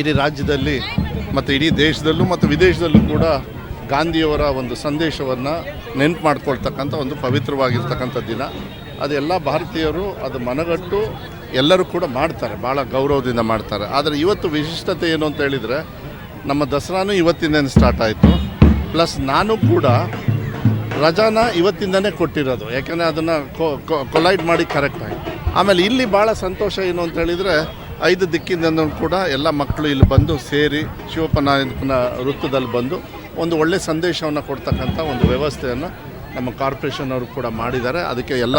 ಇಡೀ ರಾಜ್ಯದಲ್ಲಿ ಮತ್ತು ಇಡೀ ದೇಶದಲ್ಲೂ ಮತ್ತು ವಿದೇಶದಲ್ಲೂ ಕೂಡ ಗಾಂಧಿಯವರ ಒಂದು ಸಂದೇಶವನ್ನು ನೆನ್ಪು ಮಾಡ್ಕೊಳ್ತಕ್ಕಂಥ ಒಂದು ಪವಿತ್ರವಾಗಿರ್ತಕ್ಕಂಥ ದಿನ. ಅದೆಲ್ಲ ಭಾರತೀಯರು ಅದು ಮನಗಟ್ಟು ಎಲ್ಲರೂ ಕೂಡ ಮಾಡ್ತಾರೆ ಭಾಳ ಗೌರವದಿಂದ ಮಾಡ್ತಾರೆ. ಆದರೆ ಇವತ್ತು ವಿಶಿಷ್ಟತೆ ಏನು ಅಂತ ಹೇಳಿದರೆ, ನಮ್ಮ ದಸರಾನೂ ಇವತ್ತಿಂದನೇ ಸ್ಟಾರ್ಟ್ ಆಯಿತು. ಪ್ಲಸ್ ನಾನು ಕೂಡ ರಜಾನ ಇವತ್ತಿಂದನೇ ಕೊಟ್ಟಿರೋದು. ಯಾಕೆಂದರೆ ಅದನ್ನು ಕೊಲೈಡ್ ಮಾಡಿ ಕರೆಕ್ಟಾಗಿ ಆಮೇಲೆ ಇಲ್ಲಿ ಭಾಳ ಸಂತೋಷ ಏನು ಅಂತ ಹೇಳಿದರೆ ಐದು ದಿಕ್ಕಿನಿಂದ ಕೂಡ ಎಲ್ಲ ಮಕ್ಕಳು ಇಲ್ಲಿ ಬಂದು ಸೇರಿ ಶಿವಪ್ಪನಾಯಕನ ವೃತ್ತದಲ್ಲಿ ಬಂದು ಒಂದು ಒಳ್ಳೆಯ ಸಂದೇಶವನ್ನು ಕೊಡ್ತಕ್ಕಂಥ ಒಂದು ವ್ಯವಸ್ಥೆಯನ್ನು ನಮ್ಮ ಕಾರ್ಪೊರೇಷನ್ ಅವರು ಕೂಡ ಮಾಡಿದ್ದಾರೆ. ಅದಕ್ಕೆ ಎಲ್ಲ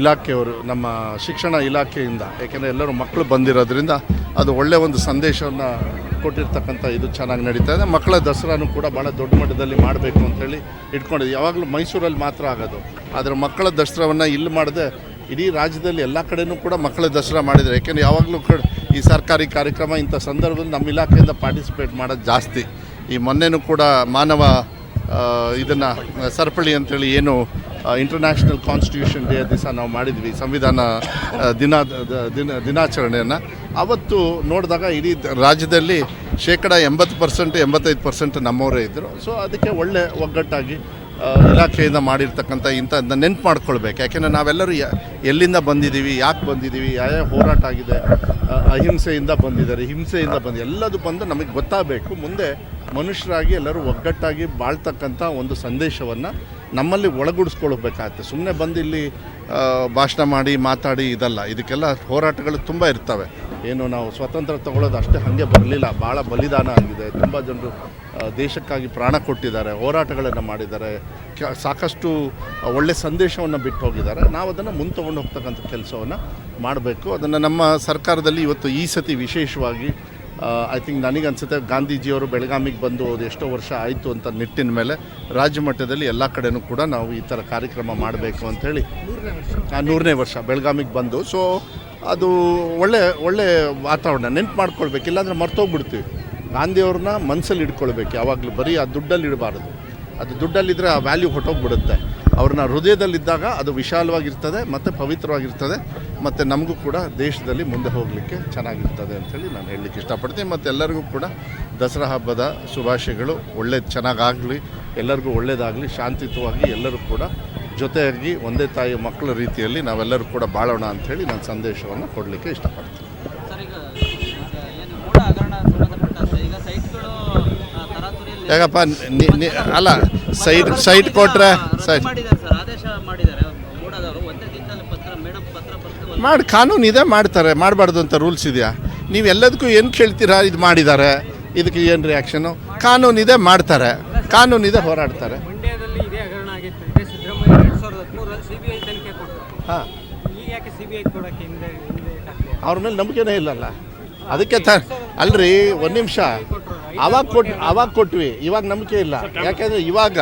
ಇಲಾಖೆಯವರು, ನಮ್ಮ ಶಿಕ್ಷಣ ಇಲಾಖೆಯಿಂದ ಯಾಕೆಂದರೆ ಎಲ್ಲರೂ ಮಕ್ಕಳು ಬಂದಿರೋದ್ರಿಂದ ಅದು ಒಳ್ಳೆಯ ಒಂದು ಸಂದೇಶವನ್ನು ಕೊಟ್ಟಿರ್ತಕ್ಕಂಥ ಇದು ಚೆನ್ನಾಗಿ ನಡೀತಾ ಇದೆ. ಮಕ್ಕಳ ದಸರಾನು ಕೂಡ ಭಾಳ ದೊಡ್ಡ ಮಟ್ಟದಲ್ಲಿ ಮಾಡಬೇಕು ಅಂತೇಳಿ ಇಟ್ಕೊಂಡಿದ್ವಿ ಯಾವಾಗಲೂ ಮೈಸೂರಲ್ಲಿ ಮಾತ್ರ ಆಗೋದು. ಆದರೆ ಮಕ್ಕಳ ದಸರಾವನ್ನು ಇಲ್ಲಿ ಮಾಡದೆ ಇಡೀ ರಾಜ್ಯದಲ್ಲಿ ಎಲ್ಲ ಕಡೆನೂ ಕೂಡ ಮಕ್ಕಳ ದಸರಾ ಮಾಡಿದ್ದಾರೆ. ಯಾಕೆಂದರೆ ಯಾವಾಗಲೂ ಕೂಡ ಈ ಸರ್ಕಾರಿ ಕಾರ್ಯಕ್ರಮ ಇಂಥ ಸಂದರ್ಭದಲ್ಲಿ ನಮ್ಮ ಇಲಾಖೆಯಿಂದ ಪಾರ್ಟಿಸಿಪೇಟ್ ಮಾಡೋದು ಜಾಸ್ತಿ. ಈ ಮೊನ್ನೆನೂ ಕೂಡ ಮಾನವ ಇದನ್ನು ಸರಪಳಿ ಅಂತೇಳಿ ಏನು ಇಂಟರ್ನ್ಯಾಷನಲ್ ಕಾನ್ಸ್ಟಿಟ್ಯೂಷನ್ ಡೇ ದಿವಸ ನಾವು ಮಾಡಿದ್ವಿ. ಸಂವಿಧಾನ ದಿನ ದಿನ, ದಿನಾಚರಣೆಯನ್ನು. ಅವತ್ತು ನೋಡಿದಾಗ ಇಡೀ ರಾಜ್ಯದಲ್ಲಿ ಶೇಕಡ ಎಂಬತ್ತು ಪರ್ಸೆಂಟ್, ಎಂಬತ್ತೈದು ಪರ್ಸೆಂಟ್ ನಮ್ಮವರೇ ಇದ್ದರು ಸೊ ಅದಕ್ಕೆ ಒಳ್ಳೆ ಒಗ್ಗಟ್ಟಾಗಿ ಇಲಾಖೆಯಿಂದ ಮಾಡಿರ್ತಕ್ಕಂಥ ಇಂಥ ನೆನ್ಪು ಮಾಡ್ಕೊಳ್ಬೇಕು. ಯಾಕೆಂದರೆ ನಾವೆಲ್ಲರೂ ಎಲ್ಲಿಂದ ಬಂದಿದ್ದೀವಿ, ಯಾಕೆ ಬಂದಿದ್ದೀವಿ, ಯಾವ ಹೋರಾಟ ಆಗಿದೆ ಅಹಿಂಸೆಯಿಂದ ಬಂದಿದ್ದಾರೆ, ಹಿಂಸೆಯಿಂದ ಬಂದು ಎಲ್ಲದು ಬಂದು ನಮಗೆ ಗೊತ್ತಾಗಬೇಕು. ಮುಂದೆ ಮನುಷ್ಯರಾಗಿ ಎಲ್ಲರೂ ಒಗ್ಗಟ್ಟಾಗಿ ಬಾಳ್ತಕ್ಕಂಥ ಒಂದು ಸಂದೇಶವನ್ನು ನಮ್ಮಲ್ಲಿ ಒಳಗೂಡಿಸ್ಕೊಳ್ಬೇಕಾಗತ್ತೆ. ಸುಮ್ಮನೆ ಬಂದು ಇಲ್ಲಿ ಭಾಷಣ ಮಾಡಿ, ಮಾತಾಡಿ ಇದಲ್ಲ. ಇದಕ್ಕೆಲ್ಲ ಹೋರಾಟಗಳು ತುಂಬ ಇರ್ತವೆ. ಏನು ನಾವು ಸ್ವತಂತ್ರ ತಗೊಳ್ಳೋದು ಅಷ್ಟೇ ಹಾಗೆ ಬರಲಿಲ್ಲ. ಭಾಳ ಬಲಿದಾನ ಆಗಿದೆ. ತುಂಬ ಜನರು ದೇಶಕ್ಕಾಗಿ ಪ್ರಾಣ ಕೊಟ್ಟಿದ್ದಾರೆ. ಹೋರಾಟಗಳನ್ನು ಮಾಡಿದ್ದಾರೆ. ಸಾಕಷ್ಟು ಒಳ್ಳೆ ಸಂದೇಶವನ್ನು ಬಿಟ್ಟು ಹೋಗಿದ್ದಾರೆ ನಾವು ಅದನ್ನು ಮುಂದೆ ತೊಗೊಂಡು ಹೋಗ್ತಕ್ಕಂಥ ಕೆಲಸವನ್ನು ಮಾಡಬೇಕು. ಅದನ್ನು ನಮ್ಮ ಸರ್ಕಾರದಲ್ಲಿ ಇವತ್ತು ಈ ಸತಿ ವಿಶೇಷವಾಗಿ ಐ ಥಿಂಕ್ ನನಗನ್ಸುತ್ತೆ ಗಾಂಧೀಜಿಯವರು ಬೆಳಗಾಮಿಗೆ ಬಂದು ಅದು ಎಷ್ಟೋ ವರ್ಷ ಆಯಿತು ಅಂತ ನಿಟ್ಟಿನ ಮೇಲೆ ರಾಜ್ಯ ಮಟ್ಟದಲ್ಲಿ ಎಲ್ಲ ಕಡೆಯೂ ಕೂಡ ನಾವು ಈ ಥರ ಕಾರ್ಯಕ್ರಮ ಮಾಡಬೇಕು ಅಂಥೇಳಿ ನೂರನೇ ವರ್ಷ ಬೆಳಗಾಮಿಗೆ ಬಂದು. ಸೊ ಅದು ಒಳ್ಳೆ ಒಳ್ಳೆ ವಾತಾವರಣ, ನೆನ್ಪು ಮಾಡ್ಕೊಳ್ಬೇಕು, ಇಲ್ಲಾಂದರೆ ಮರ್ತೋಗ್ಬಿಡ್ತೀವಿ. ಗಾಂಧಿಯವ್ರನ್ನ ಮನಸ್ಸಲ್ಲಿ ಇಟ್ಕೊಳ್ಬೇಕು, ಯಾವಾಗಲೂ ಬರೀ ಆ ದುಡ್ಡಲ್ಲಿ ಇಡಬಾರ್ದು. ಅದು ದುಡ್ಡಲ್ಲಿದ್ದರೆ ಆ ವ್ಯಾಲ್ಯೂ ಹೊಟ್ಟೋಗ್ಬಿಡುತ್ತೆ ಅವ್ರನ್ನ ಹೃದಯದಲ್ಲಿದ್ದಾಗ ಅದು ವಿಶಾಲವಾಗಿರ್ತದೆ, ಮತ್ತು ಪವಿತ್ರವಾಗಿರ್ತದೆ, ಮತ್ತು ನಮಗೂ ಕೂಡ ದೇಶದಲ್ಲಿ ಮುಂದೆ ಹೋಗಲಿಕ್ಕೆ ಚೆನ್ನಾಗಿರ್ತದೆ ಅಂಥೇಳಿ ನಾನು ಹೇಳಲಿಕ್ಕೆ ಇಷ್ಟಪಡ್ತೀನಿ. ಮತ್ತು ಎಲ್ಲರಿಗೂ ಕೂಡ ದಸರಾ ಹಬ್ಬದ ಶುಭಾಶಯಗಳು. ಒಳ್ಳೆ ಚೆನ್ನಾಗಾಗಲಿ, ಎಲ್ಲರಿಗೂ ಒಳ್ಳೆಯದಾಗಲಿ ಶಾಂತಿಯುತವಾಗಿ ಎಲ್ಲರೂ ಕೂಡ ಜೊತೆಯಾಗಿ ಒಂದೇ ತಾಯಿ ಮಕ್ಕಳ ರೀತಿಯಲ್ಲಿ ನಾವೆಲ್ಲರೂ ಕೂಡ ಬಾಳೋಣ ಅಂಥೇಳಿ ನಾನು ಸಂದೇಶವನ್ನು ಕೊಡಲಿಕ್ಕೆ ಇಷ್ಟಪಡ್ತೀನಿ. ಯಾಕಪ್ಪ ಅಲ್ಲ ಸೈಟ್ ಸೈಟ್ ಕೊಟ್ಟರೆ ಸೈಟ್. ಮಾಡಿ ಕಾನೂನು ಇದೆ ಮಾಡ್ತಾರೆ ಮಾಡಬಾರ್ದು ಅಂತ ರೂಲ್ಸ್ ಇದೆಯಾ? ನೀವು ಎಲ್ಲದಕ್ಕೂ ಏನು ಕೇಳ್ತೀರಾ ಇದು ಮಾಡಿದ್ದಾರೆ? ಇದಕ್ಕೆ ಏನು ರಿಯಾಕ್ಷನು ಕಾನೂನು ಇದೆ ಮಾಡ್ತಾರೆ ಕಾನೂನು ಇದೆ ಹೋರಾಡ್ತಾರೆ ಮಂಡ್ಯದಲ್ಲಿ ಇದೇ ಹಗರಣ ಆಗಿತ್ತು ಇದೇ ಸಿದ್ದರಾಮಯ್ಯ ಎರಡು ಸಾವಿರದ ಹದಿಮೂರರಲ್ಲಿ ಸಿ ಬಿ ಐ ತನಿಖೆ ಕೊಟ್ಟರು ಹಾಂ. ಅವ್ರ ಮೇಲೆ ನಂಬಿಕೆನೇ ಇಲ್ಲಲ್ಲ. ಅದಕ್ಕೆ ತ ಅಲ್ರಿ ಒಂದು ನಿಮಿಷ. ಅವಾಗ ಕೊಟ್ ಅವಾಗ ಕೊಟ್ವಿ ಇವಾಗ ನಂಬಿಕೆ ಇಲ್ಲ. ಯಾಕೆಂದರೆ ಇವಾಗ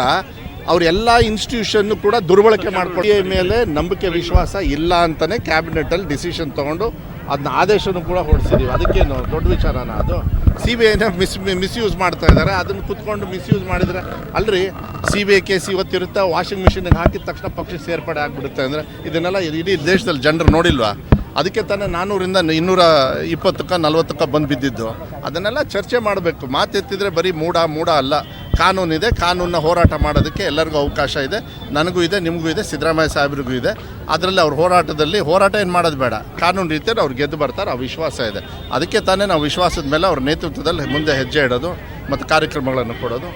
ಅವರೆಲ್ಲ ಇನ್ಸ್ಟಿಟ್ಯೂಷನ್ ಕೂಡ ದುರ್ಬಳಕೆ ಮಾಡ್ಕೊಳ್ಳಿ ಮೇಲೆ ನಂಬಿಕೆ ವಿಶ್ವಾಸ ಇಲ್ಲ ಅಂತಲೇ ಕ್ಯಾಬಿನೆಟಲ್ಲಿ ಡಿಸಿಷನ್ ತೊಗೊಂಡು ಅದನ್ನ ಆದೇಶನೂ ಕೂಡ ಹೊರಡಿಸಿದ್ದೀವಿ ಅದಕ್ಕೇನು ದೊಡ್ಡ ವಿಚಾರನ ಅದು. ಸಿ ಬಿ ಐನ ಮಿಸ್ ಮಿಸ್ಯೂಸ್ ಮಾಡ್ತಾ ಇದ್ದಾರೆ. ಅದನ್ನು ಕುತ್ಕೊಂಡು ಮಿಸ್ಯೂಸ್ ಮಾಡಿದರೆ ಅಲ್ರಿ ಸಿ ಬಿ ಐ ಕೇಸ್ ಇವತ್ತಿರುತ್ತೆ. ವಾಷಿಂಗ್ ಮಿಷಿನ್ಗೆ ಹಾಕಿದ ತಕ್ಷಣ ಪಕ್ಷ ಸೇರ್ಪಡೆ ಆಗಿಬಿಡುತ್ತೆ ಅಂದರೆ ಇದನ್ನೆಲ್ಲ ಇಡೀ ದೇಶದಲ್ಲಿ ಜನರು ನೋಡಿಲ್ವಾ? ಅದಕ್ಕೆ ತಾನೇ ನಾನ್ನೂರಿಂದ ಇನ್ನೂರ ಇಪ್ಪತ್ತಕ್ಕೆ ನಲ್ವತ್ತಕ್ಕೆ ಬಂದು ಬಿದ್ದಿದ್ದು. ಅದನ್ನೆಲ್ಲ ಚರ್ಚೆ ಮಾಡಬೇಕು. ಮಾತೆತ್ತಿದ್ರೆ ಬರೀ ಮೂಡ ಮೂಡ ಅಲ್ಲ. ಕಾನೂನಿದೆ, ಕಾನೂನನ್ನ ಹೋರಾಟ ಮಾಡೋದಕ್ಕೆ ಎಲ್ಲರಿಗೂ ಅವಕಾಶ ಇದೆ. ನನಗೂ ಇದೆ, ನಿಮಗೂ ಇದೆ, ಸಿದ್ದರಾಮಯ್ಯ ಸಾಹೇಬ್ರಿಗೂ ಇದೆ. ಅದರಲ್ಲಿ ಅವ್ರ ಹೋರಾಟದಲ್ಲಿ ಹೋರಾಟ ಏನು ಮಾಡೋದು ಬೇಡ. ಕಾನೂನು ರೀತಿಯಲ್ಲಿ ಅವ್ರು ಗೆದ್ದು ಬರ್ತಾರೆ, ಆ ವಿಶ್ವಾಸ ಇದೆ. ಅದಕ್ಕೆ ತಾನೇ ನಾವು ವಿಶ್ವಾಸದ ಮೇಲೆ ಅವ್ರ ನೇತೃತ್ವದಲ್ಲಿ ಮುಂದೆ ಹೆಜ್ಜೆ ಇಡೋದು ಮತ್ತು ಕಾರ್ಯಕ್ರಮಗಳನ್ನು ಕೊಡೋದು.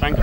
Thank you